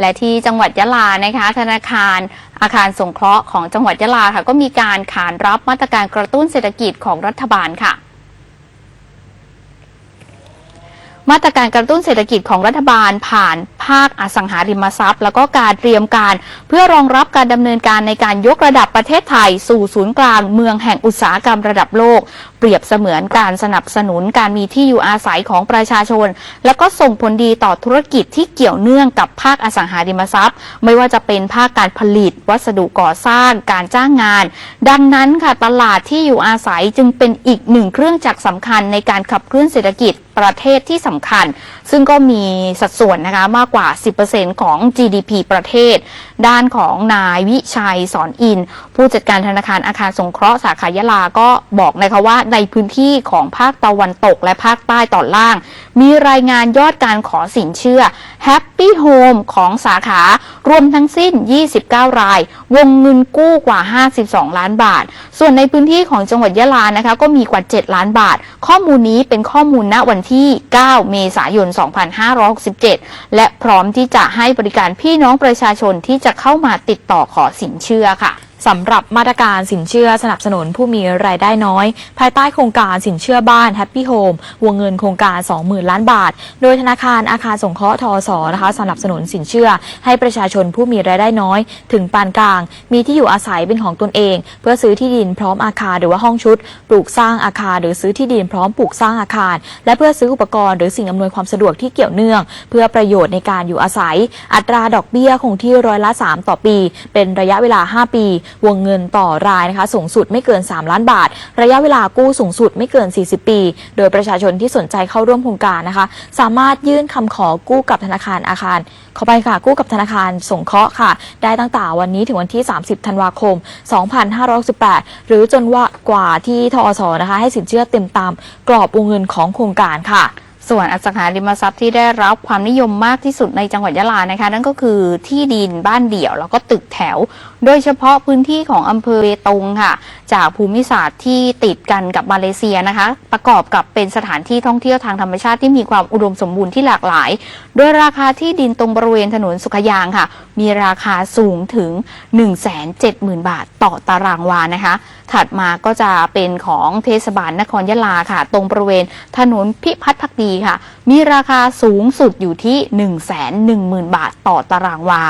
และที่จังหวัดยะลานะคะ ธนาคารอาคารสงเคราะห์ของจังหวัดยะลาค่ะ ก็มีการขานรับมาตรการกระตุ้นเศรษฐกิจของรัฐบาลค่ะมาตรการกระตุ้นเศรษฐกิจของรัฐบาลผ่านาคอสังหาริมทรัพย์ แล้วก็การเตรียมการ เพื่อรองรับการดำเนินการในการยกระดับประเทศไทย สู่ศูนย์กลางเมืองแห่งอุตสาหกรรมระดับโลก เปรียบเสมือนการสนับสนุนการมีที่อยู่อาศัยของประชาชน แล้วก็ส่งผลดีต่อธุรกิจที่เกี่ยวเนื่องกับภาคอสังหาริมทรัพย์ ไม่ว่าจะเป็นภาคการผลิต วัสดุก่อสร้าง การจ้างงาน ดังนั้นค่ะตลาดที่อยู่อาศัยจึงเป็นอีกหนึ่งเครื่องจักรสำคัญในการขับเคลื่อนเศรษฐกิจประเทศที่สำคัญ ซึ่งก็มีสัดส่วนนะคะมากกว่า10%ของ GDP ประเทศ ด้านของนายวิชัยสอนอิน ผู้จัดการธนาคารอาคารสงเคราะห์สาขายลาก็บอกนะคะว่าในพื้นที่ของภาคตะวันตกและภาคใต้ตอนล่าง มีรายงานยอดการขอสินเชื่อ Happy Home ของสาขารวมทั้งสิ้น 29 ราย วงเงินกู้กว่า 52 ล้านบาท ส่วนในพื้นที่ของจังหวัดยะลานะคะก็มีกว่า 7 ล้านบาท ข้อมูลนี้เป็นข้อมูลณวันที่ 9 เมษายน 2567 และพร้อมที่จะให้บริการพี่น้องประชาชนที่จะเข้ามาติดต่อขอสินเชื่อค่ะ สำหรับมาตรการสินเชื่อสนับสนุนผู้มีรายได้น้อย ภายใต้โครงการสินเชื่อบ้าน Happy Home วงเงินโครงการ 20,000 ล้านบาท โดยธนาคารอาคารสงเคราะห์ทอสนะคะสนับสนุนสินเชื่อ ให้ประชาชนผู้มีรายได้น้อย ถึงปานกลาง มีที่อยู่อาศัยเป็นของตนเอง เพื่อซื้อที่ดินพร้อมอาคารหรือว่าห้องชุด ปลูกสร้างอาคารหรือซื้อที่ดินพร้อมปลูกสร้างอาคาร และเพื่อซื้ออุปกรณ์หรือสิ่งอำนวยความสะดวกที่เกี่ยวเนื่อง เพื่อประโยชน์ในการอยู่อาศัย อัตราดอกเบี้ยคงที่ร้อยละ 3 ต่อปี เป็นระยะเวลา 5 ปีวงเงินต่อรายนะคะสูงสุดไม่เกิน 3 ล้านบาท ระยะเวลากู้สูงสุดไม่เกิน 40 ปี โดยประชาชนที่สนใจเข้าร่วมโครงการนะคะ สามารถยื่นคำขอกู้กับธนาคารอาคารเขอไปค่ะ กู้กับธนาคารสงเคราะห์ค่ะ ได้ตั้งแต่วันนี้ถึงวันที่ 30 ธันวาคม 2568 หรือจนว่ากว่าที่ทอสนะคะให้สินเชื่อเต็มตามกรอบวงเงินของโครงการค่ะ ส่วนอสังหาริมทรัพย์ที่ได้รับความนิยมมากที่สุดในจังหวัดยะลานะคะ นั่นก็คือที่ดินบ้านเดี่ยว แล้วก็ตึกแถว โดยเฉพาะพื้นที่ของอำเภอเบตงค่ะ จากภูมิศาสตร์ที่ติดกันกับมาเลเซียนะคะ ประกอบกับเป็นสถานที่ท่องเที่ยวทางธรรมชาติที่มีความอุดมสมบูรณ์ที่หลากหลาย โดยราคาที่ดินตรงบริเวณถนนสุขยางค่ะ มีราคาสูงถึง 170,000 บาทต่อตารางวานะคะ ถัดมาก็จะเป็นของเทศบาลนครยะลาค่ะ ตรงบริเวณถนนพิพัฒน์พักดีค่ะ มีราคาสูงสุดอยู่ที่ 110,000 บาทต่อตารางวา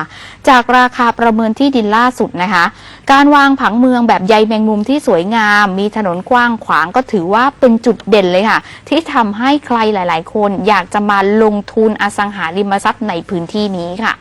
จากราคาประเมินที่ดินล่าสุดนะคะ การวางผังเมืองแบบใยแมงมุมที่สวยงาม มีถนนกว้างขวางก็ถือว่าเป็นจุดเด่นเลยค่ะ ที่ทำให้ใครหลาย ๆ คนอยากจะมาลงทุนอสังหาริมทรัพย์ในพื้นที่นี้ค่ะ